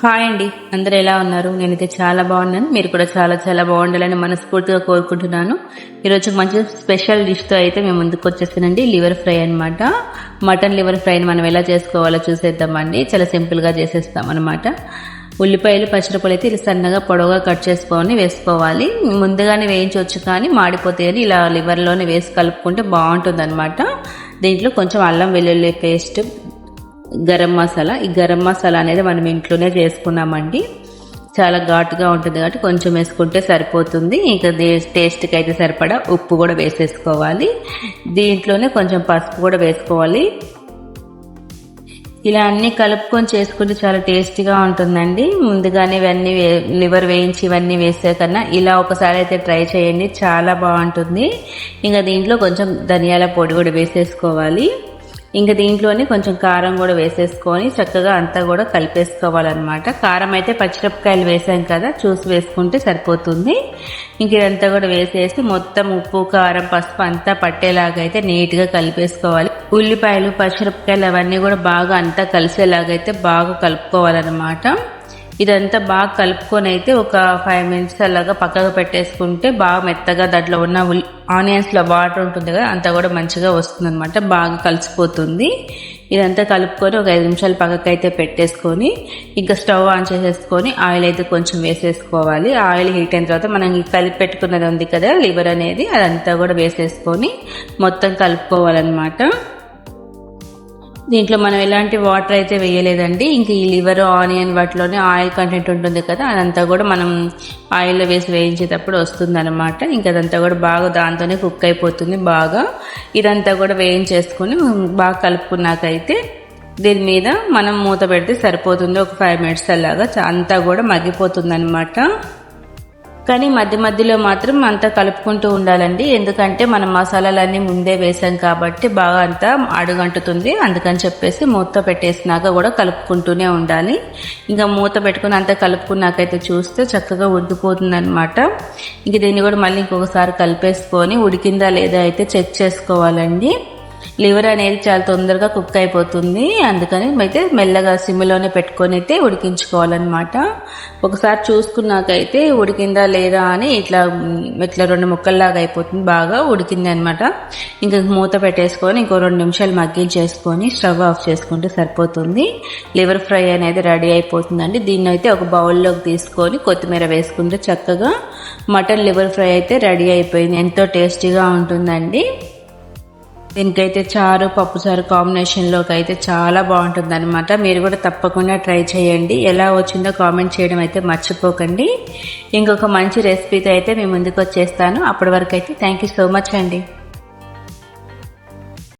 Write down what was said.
Hi అండి. అందరు ఎలా ఉన్నారు? నేనైతే చాలా బాగున్నాను. మీరు కూడా చాలా చాలా బాగుండాలని మనస్ఫూర్తిగా కోరుకుంటున్నాను. ఈరోజు మంచి స్పెషల్ డిష్తో అయితే మేము ముందుకు వచ్చేసానండి లివర్ ఫ్రై అనమాట మటన్ లివర్ ఫ్రైని మనం ఎలా చేసుకోవాలో చూసేద్దామండి. చాలా సింపుల్గా చేసేస్తాం అనమాట ఉల్లిపాయలు పచ్చిరపలు అయితే ఇలా సన్నగా పొడవుగా కట్ చేసుకొని వేసుకోవాలి. ముందుగానే వేయించవచ్చు కానీ మాడిపోతాయని ఇలా లివర్లోనే వేసి కలుపుకుంటే బాగుంటుంది అనమాట దీంట్లో కొంచెం అల్లం వెల్లుల్లి పేస్ట్ గరం మసాలా. ఈ గరం మసాలా అనేది మనం ఇంట్లోనే చేసుకున్నామండి. చాలా ఘాటుగా ఉంటుంది కాబట్టి కొంచెం వేసుకుంటే సరిపోతుంది. ఇంకా టేస్ట్కి అయితే సరిపడా ఉప్పు కూడా వేసేసుకోవాలి. దీంట్లోనే కొంచెం పసుపు కూడా వేసుకోవాలి. ఇలా అన్నీ కలుపుకొని చేసుకుంటే చాలా టేస్టీగా ఉంటుందండి. ముందుగానే ఇవన్నీ లివర్ వేయించి ఇవన్నీ వేసే కన్నా ఇలా ఒకసారి అయితే ట్రై చేయండి. చాలా బాగుంటుంది. ఇంకా దీంట్లో కొంచెం ధనియాల పొడి కూడా వేసేసుకోవాలి. ఇంకా దీంట్లోనే కొంచెం కారం కూడా వేసేసుకొని చక్కగా అంతా కూడా కలిపేసుకోవాలన్నమాట. కారం అయితే పచ్చిమిరపకాయలు వేసాం కదా చూసి వేసుకుంటే సరిపోతుంది. ఇంక ఇదంతా కూడా వేసేసి మొత్తం ఉప్పు కారం పసుపు అంతా పట్టేలాగా అయితే నీట్గా కలిపేసుకోవాలి. ఉల్లిపాయలు పచ్చిమిరపకాయలు అవన్నీ కూడా బాగా అంతా కలిసేలాగైతే బాగా కలుపుకోవాలన్నమాట. ఇదంతా బాగా కలుపుకొని అయితే ఒక ఫైవ్ మినిట్స్ అలాగా పక్కకు పెట్టేసుకుంటే బాగా మెత్తగా దాంట్లో ఉన్న ఆనియన్స్లో వాటర్ ఉంటుంది కదా అంతా కూడా మంచిగా వస్తుంది అనమాట బాగా కలిసిపోతుంది. ఇదంతా కలుపుకొని ఒక ఐదు నిమిషాలు పక్కకు అయితే పెట్టేసుకొని ఇంకా స్టవ్ ఆన్ చేసేసుకొని ఆయిల్ అయితే కొంచెం వేసేసుకోవాలి. ఆయిల్ హీట్ అయిన తర్వాత మనం కలిపి పెట్టుకున్నది ఉంది కదా లివర్ అనేది అదంతా కూడా వేసేసుకొని మొత్తం కలుపుకోవాలన్నమాట. దీంట్లో మనం ఎలాంటి వాటర్ అయితే వేయలేదండి. ఇంక ఈ లివర్ ఆనియన్ వాటిలోనే ఆయిల్ కంటెంట్ ఉంటుంది కదా అదంతా కూడా మనం ఆయిల్లో వేసి వేయించేటప్పుడు వస్తుంది అనమాట ఇంకా అదంతా కూడా బాగా దాంతోనే కుక్ అయిపోతుంది బాగా. ఇదంతా కూడా వేయించేసుకొని బాగా కలుపుకున్నాకైతే దీని మీద మనం మూత పెడితే సరిపోతుంది. ఒక ఫైవ్ మినిట్స్ అలాగా అంతా కూడా మగ్గిపోతుంది అనమాట కానీ మధ్య మధ్యలో మాత్రం అంతా కలుపుకుంటూ ఉండాలండి. ఎందుకంటే మనం మసాలాలన్నీ ముందే వేసాం కాబట్టి బాగా అంతా అడుగంటుతుంది. అందుకని చెప్పేసి మూత పెట్టేసినాక కూడా కలుపుకుంటూనే ఉండాలి. ఇంకా మూత పెట్టుకుని అంతా కలుపుకున్నాకైతే చూస్తే చక్కగా ఉడికిపోతుంది అనమాట ఇంక దీన్ని కూడా మళ్ళీ ఇంకొకసారి కలిపేసుకొని ఉడికిందా లేదా అయితే చెక్ చేసుకోవాలండి. లివర్ అనేది చాలా తొందరగా కుక్ అయిపోతుంది. అందుకని అయితే మెల్లగా సిమ్లోనే పెట్టుకొని అయితే ఉడికించుకోవాలన్నమాట. ఒకసారి చూసుకున్నాకైతే ఉడికిందా లేదా అని ఇట్లా ఇట్లా రెండు ముక్కల్లాగా అయిపోతుంది. బాగా ఉడికింది అనమాట ఇంకా మూత పెట్టేసుకొని ఇంకో రెండు నిమిషాలు మగ్గించేసుకొని స్టవ్ ఆఫ్ చేసుకుంటే సరిపోతుంది. లివర్ ఫ్రై అనేది రెడీ అయిపోతుందండి. దీన్ని అయితే ఒక బౌల్లోకి తీసుకొని కొత్తిమీర వేసుకుంటే చక్కగా మటన్ లివర్ ఫ్రై అయితే రెడీ అయిపోయింది. ఎంతో టేస్టీగా ఉంటుందండి. దీనికైతే చారు పప్పుచారు కాంబినేషన్లోకి అయితే చాలా బాగుంటుంది అనమాట మీరు కూడా తప్పకుండా ట్రై చేయండి. ఎలా వచ్చిందో కామెంట్ చేయడం అయితే మర్చిపోకండి. ఇంకొక మంచి రెసిపీతో అయితే మీ ముందుకు వచ్చేస్తాను. అప్పటి వరకు అయితే థ్యాంక్ యూ సో మచ్ అండి.